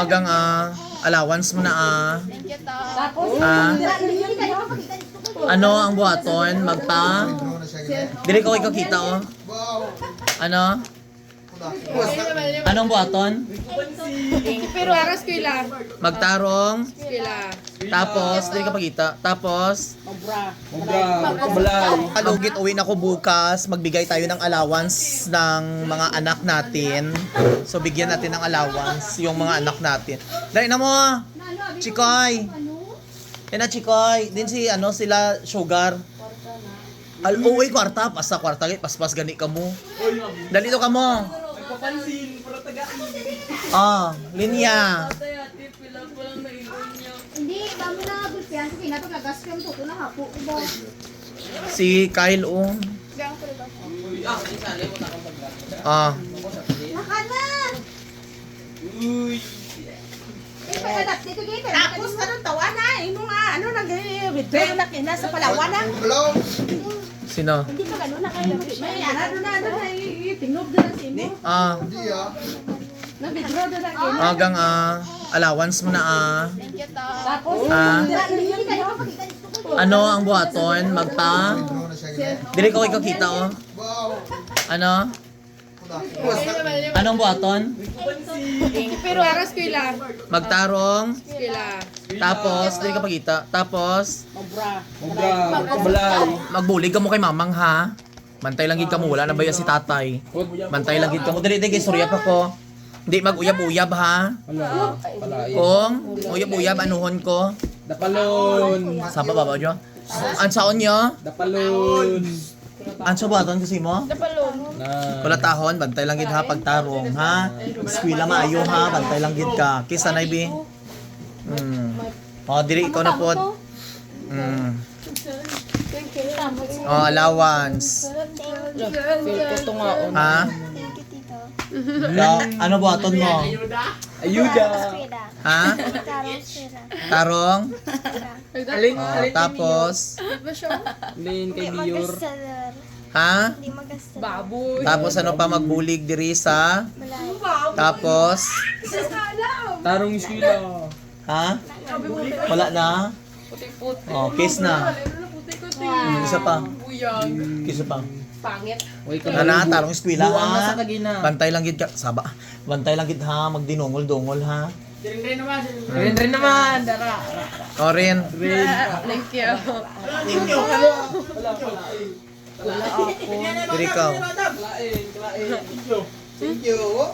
Agang ah, allowance mo na ah. Ah, ano ang buhaton? Magpa? Dili ko ikaw kita oh. Ano? Anong buhaton? pero aras ko ila. Magtarong. Kila. Tapos, dili ka pagkita. Tapos, Mabra. Balay. Kalugit uwi na ko bukas, magbigay tayo ng allowance ng mga anak natin. So bigyan natin ng allowance yung mga anak natin. Dahil na mo, Chikoy. Yan na Chikoy. Din si ano sila Sugar. Al uwi kwarta, pasta kwarta, paspas gani ka mo. Dali ka mo. Papansin, para tagaan. Ah, linya. Hindi, kami na gulpian. Sige na, paglagas ka mo, tuto na hapo. Iba. Si Kyle oh. Ah, Naka na! Uy. Eh. Pero Tapos ka nung tawa na. Imo nga, ano nang withdraw na kina sa Palawan na. Sino? hindi pa gano'n na kayo. May ano na, ano na, na lang si Imo. Ah, Na-withdraw na lang Imo. agang ah, allowance mo na ah. Tapos, Ah, Hindi kayo makakita dito. ano ang buhaton? Magpa? Dili ko ikaw kita oh. Ano? Anong buhaton? pero aras ko ila. Magtarong. Kila. Tapos, dili ka pagkita. Tapos, Mabra. Mabra. Balay. magbulig ka mo kay mamang ha. Bantay lang gid ka mo, wala na ba yan si tatay? Bantay lang gid ka mo. Dili dili surya pa ko. Hindi mag-uyab-uyab ha. Balay. Kung uyab-uyab anuhon ko. Dapalon. Sa baba nyo. An saon nyo? Dapalon. An sa buhaton kasi mo? Na. Wala tahon, bantay lang gid ha pagtarong ha. Eskwela maayo ha, bantay lang gid ka. Kisa na bi. Hmm. Oh, diri ikaw na pod. Hmm. Oh, allowance. Feel ko to nga on. Ha? Ikaw, ano buhaton mo? Ayuda. Ha? Tarong? Alin? Oh, tapos, Alin kay Biyor. ha? Baboy. Tapos ano pa magbulig diri sa? Tapos, Tarong eskwela. Ha? Wala na? Puti-puti. Oh, kiss na. Hmm, isa pa. Buyag. Kiss pa. Pangit. Uy, ka Ana, tarong eskwela na ha. Bantay lang gid ka. Saba. Bantay lang gid ha, magdinungol-dungol ha. Rin rin naman. Dara. O rin. Thank you. Diri ikaw.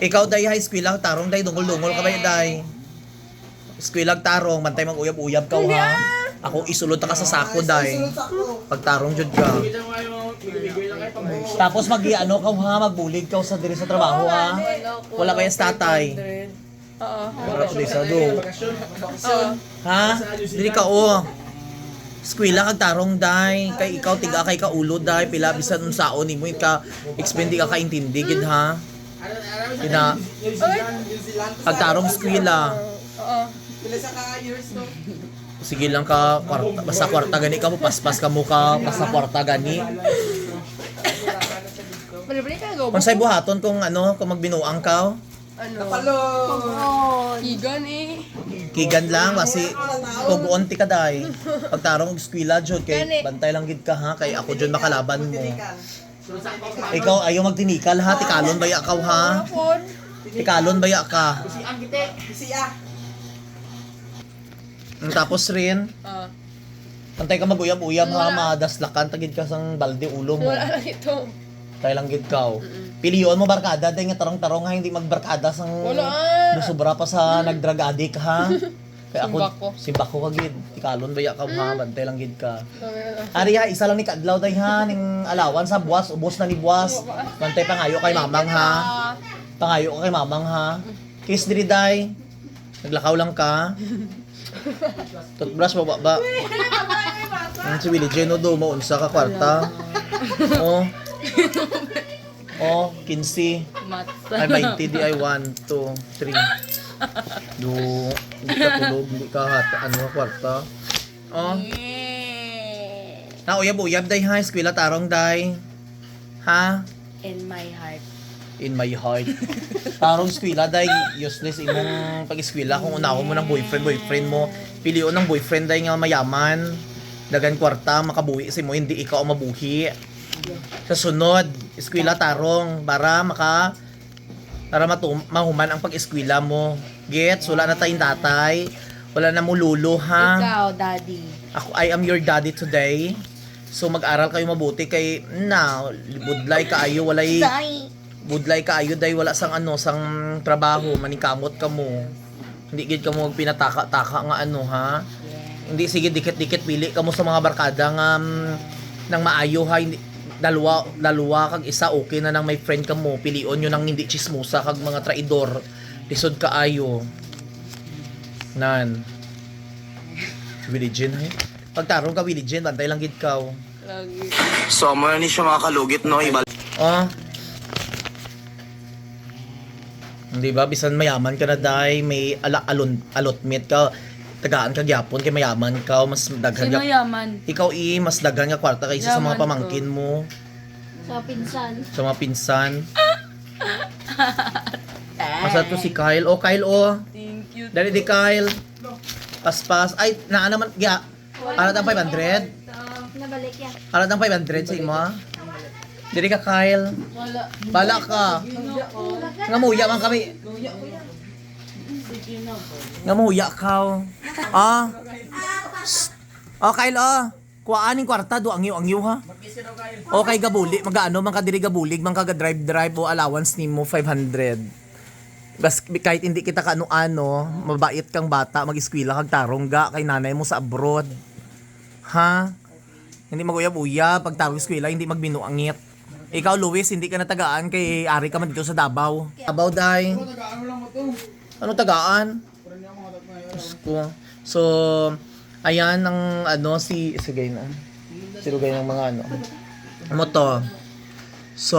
Ikaw day high school lang tarong day dungol-dungol ka ba day? Lang tarong, bantay mag-uyab-uyab ka ha. Ako isulod ta ka sa sako day. Pagtarong jud ka. Tapos mag ano ka ha, magbulig ka sa diri sa trabaho ha. Wala ba yung tatay? Oo. Wala ko di sa do. Ha? Dili ka o. Eskwela kag tarong day, kay ikaw tiga kay ka ulo day, pila bisan unsaon nimo ka expendi ka kaintindi gid ha. Ina kag tarong eskwela. Oo. Sige lang ka kwarta, basta kwarta gani ka mo paspas ka mo ka basta kwarta gani. Balik-balik ka go. Unsay buhaton kung ano kung magbinuang ka? Ano? Oh, Higan eh. Kigan lang kasi tuguon ti ka day. Pagtarong eskwela jud kay bantay lang gid ka ha kay ako jud makalaban mo. Ikaw ayaw magtinikal ha, tikalon baya ka ha. Tikalon baya ka. Mm, Tapos rin, Ah. pantay ka maguyab-uyab ha, madaslakan tagid ka sang balde ulo mo. Wala lang ito. Tay lang gid ka. oh. Piliyon mo barkada day nga tarong-tarong ha, hindi magbarkada sang Wala. Sobra pa sa nagdrag addict ha. Kaya ako, Simbako. simbako ka gid. Tikalon baya ka ha, bantay lang gid ka. Sabi na. Ari ha, isa lang ni kadlaw day ha, ning alawan sa buwas, ubos na ni buwas. Bantay pangayo kay mamang ha. Pangayo ka kay mamang ha. Kiss diri day. Naglakaw lang ka. Toothbrush baba ba? Ang si Willie Jeno do mo unsa ka kwarta. Oh. Oh, 15. Mata. Ay, 20 di ay 1, 2, 3. Do, hindi ka tulog, hindi ka hata, ano ka kwarta. Oh, na uyab-uyab day ha, eskwela tarong day. Ha? In my heart. In my heart. Tarong eskwela dahil useless imong pag-eskwela kung unahon mo ng boyfriend, boyfriend mo. Pilion ng boyfriend dahil nga mayaman. Dagan kwarta, makabuhi si mo, hindi ikaw mabuhi. Sa sunod, eskwela tarong para maka para matum mahuman ang pag-eskwela mo. Gets? Wala na tayong tatay. Wala na mo lulo, ha? Ikaw, daddy. Ako, I am your daddy today. So mag-aral kayo mabuti kay na budlay kaayo walay Day. Budlay kaayo day wala sang ano sang trabaho manikamot ka mo. Hindi gid ka mo magpinataka-taka nga ano ha. Hindi sige dikit-dikit pili ka mo sa mga barkada nga um, nang maayo ha hindi dalawa dalawa kag isa okay na nang may friend ka mo pilion nyo nang hindi chismosa kag mga traidor lisod kaayo nan Willie eh. Pagtarong ka Willie Jean, bantay lang gid ka. Lagi. So, mo ni siya mga kalugit, no? Ibal... Oh. Di ba? Bisan mayaman ka na dahil may ala alon allotment ka. Tagaan ka gyapon kay mayaman ka, mas daghan ka. yaman? Ikaw i mas daghan nga kwarta kaysa sa mga ko. pamangkin mo, Sa pinsan. sa mga pinsan. Masa to si Kyle. Oh, Kyle, oh. Thank you. Dali di Kyle. Paspas. Ay, naa naman. Ya. Alat ang 500. Nabalik yan. Alat ang 500 sa imo. Ah. Dili ka Kyle. Wala. Bala ka. Ngamuya man kami. Ngamuya ka. Ah. Oh, Kyle, oh. Kuhaan yung kwarta, do ang ang ha. Okay, gabuli. Magaano, man ka diri gabulig, man ka drive drive o allowance nimo 500. Bas kahit hindi kita kaano-ano, mabait kang bata, mag-eskwela kag tarong ga kay nanay mo sa abroad. Ha? Hindi maguya-buya pag tarong eskwela, hindi magbinuangit. Ikaw, Luis, hindi ka natagaan kay ari ka man dito sa Davao. Davao, day. Ano tagaan? Diyos ko. So, ayan ang ano si sige na. Silugay ng mga ano. Ano to? So,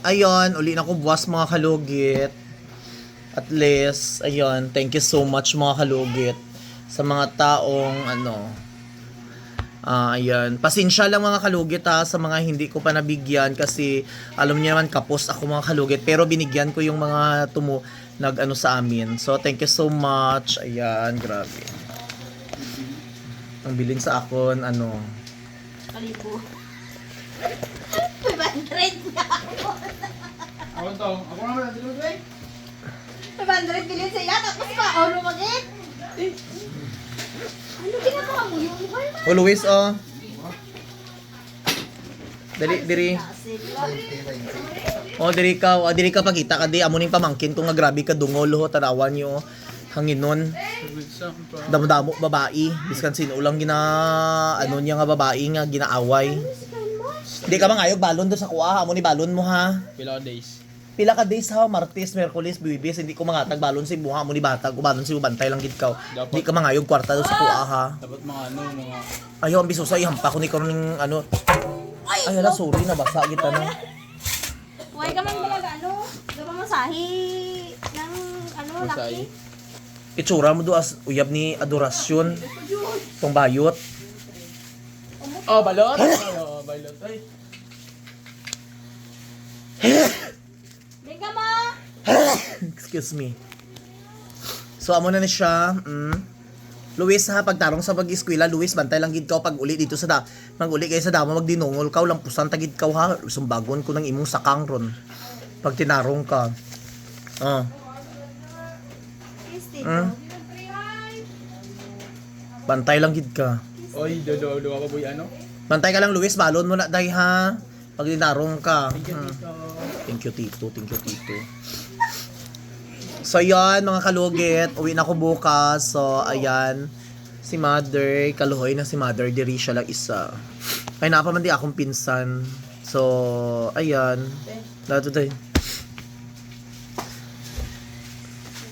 ayun, uli na ko buwas mga kalugit. At least, ayun, thank you so much mga kalugit sa mga taong ano, Ah, ayan. Pasensya lang mga kalugit ha sa mga hindi ko pa nabigyan kasi alam niyo naman kapos ako mga kalugit pero binigyan ko yung mga tumu nag ano sa amin. So thank you so much. Ayan, grabe. Ang bilin sa akon ano. Kalibo. 500 nga ako. Ako to. Ako naman. To eh. 500 bilhin sa iya. Tapos pa, oh, lumagit. Ano ginagawa mo na? Oh, Luis, oh. Diri, diri. Oh, diri ka, oh, diri ka pagita ka di amo ning pamangkin ko nga grabe ka dungol ho tanawan niyo. Hanginon. Damo-damo babae, biskan sino lang gina ano niya nga babae nga ginaaway. Di ka mangayog balon do sa kuha, amo ni balon mo ha. Pila days. Pila ka days ha, Martes, Merkulis, Buwibes, hindi ko mangatag balon si buha mo ni batag, balon si bantay lang gid ka. Dapat. Di ka mangayog kwarta do sa kuha ha. Dapat mga ano, mga... Ayaw, ang biso sa ihampa ko ni karon ano. Ay, hala, sorry, nabasa kita na. Huwag ka man talaga, ano? Diba masahi ng, ano, laki? Itsura mo do as uyab ni adorasyon. Tong bayot. Oh, balot! Oh, balot. Ay. Excuse me. So, amo na ni siya. Mm. Luis ha, pagtarong sa pag-eskwela, Luis, bantay lang gid ka pag uli dito sa da. Pag uli kayo sa damo, magdinungol ka, lampusan tagid ka ha. Sumbagon ko ng imong sakang ron. Pag tinarong ka. Ah. Mm. Bantay lang gid ka. Oy, do do do ako boy ano? Bantay ka lang, Luis. Balon mo na, day ha. Pag tinarong ka. Hmm. Thank you, Tito. Thank you, Tito. So, yan, mga kalugit. Uwi na ako bukas. So, ayan. Si Mother. Kaluhoy na si Mother. Diri siya lang isa. Ay, napaman di akong pinsan. So, ayan. Lato tayo.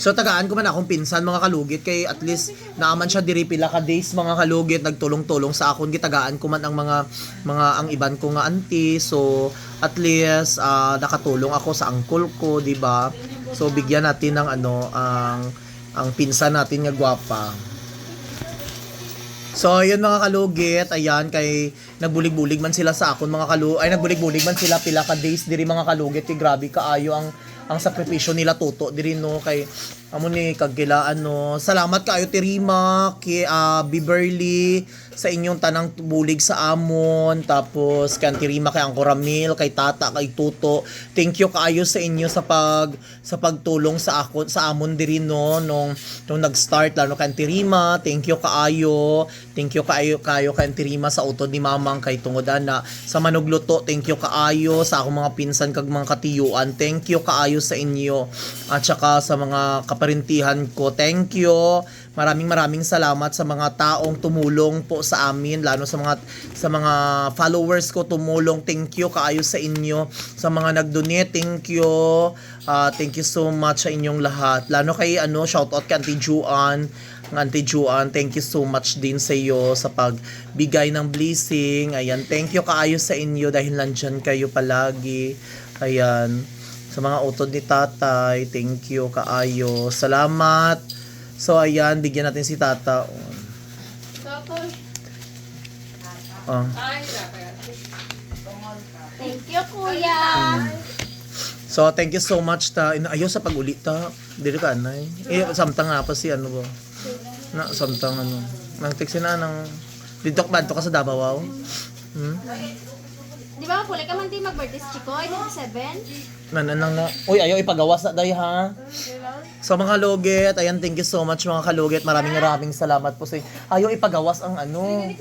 So tagaan ko man akong pinsan mga kalugit kay at least naaman siya diri pila ka days mga kalugit nagtulong-tulong sa akon gitagaan ko man ang mga mga ang iban ko nga auntie so at least ah, nakatulong ako sa angkol ko di ba so bigyan natin ng ano ang ang pinsan natin nga gwapa. So, yun mga kalugit, ayan, kay nagbulig-bulig man sila sa akon mga kalu ay nagbulig-bulig man sila pila ka days diri mga kalugit kay grabe kaayo ang ang sakripisyo nila tuto diri no kay amo ni kagkila ano salamat kaayo Tirima kay uh, Biberly sa inyong tanang bulig sa amon. Tapos kay Tirima kay Angko Ramil kay Tata kay Tuto. Thank you kaayo sa inyo sa pag sa pagtulong sa ako sa amon diri no nung nung nag-start lalo kay Tirima. Thank you kaayo. Thank you kaayo kayo kay Tirima sa utod ni mamang kay tungodan na sa manugluto. Thank you kaayo sa akong mga pinsan kag mga katiyuan. Thank you kaayo sa inyo. At saka sa mga kaparintihan ko. Thank you. Maraming maraming salamat sa mga taong tumulong po sa amin lalo sa mga sa mga followers ko tumulong. Thank you. Kaayo sa inyo. Sa mga nag-donate thank you. Ah, thank you so much sa inyong lahat. Lalo kay ano shout out kay Auntie Juan. Ng Auntie Juan, thank you so much din sa iyo sa pagbigay ng blessing. Ayan, thank you. Kaayo sa inyo dahil nandyan kayo palagi. Ayan, sa mga utod ni tatay, thank you kaayo. Salamat. So, ayan, bigyan natin si tata. Oh. Thank you, kuya. So, thank you so much ta. Ayaw sa pag-uli ta. Dili ka, anay. Eh, samtang nga pa si ano ba? Na, samtang ano. Nang text na ng... Dito ba ka sa Davao? Hmm? Di ba, puli ka man di mag-birthday si Chikoy, 27? Na, na. Uy, ayaw ipagawas na day ha. So mga kalugit, ayan, thank you so much mga kalugit. Maraming maraming salamat po sa. Ayaw ipagawas ang ano.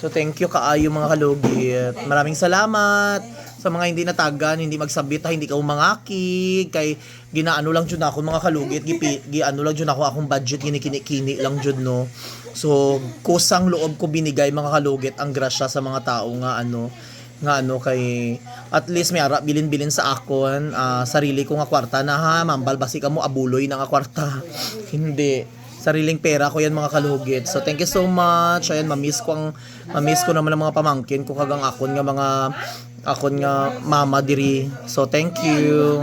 So thank you kaayo mga kalugit. Maraming salamat sa mga hindi natagan, hindi magsabit, ha, hindi ka umangaki, kay ginaano lang jud ako mga kalugit, gipi, giano lang jud ako akong budget ginikini-kini lang jud no. So kusang loob ko binigay mga kalugit ang grasya sa mga tao nga ano nga ano kay at least may ara bilin-bilin sa akon ah, sarili ko nga kwarta na ha mambal basi ka mo abuloy na nga kwarta. Hindi. Sariling pera ko yan mga kalugit. So thank you so much. Ayan mamiss ko ang mamiss ko naman ang mga pamangkin ko kagang akon nga mga akon nga mama diri. So thank you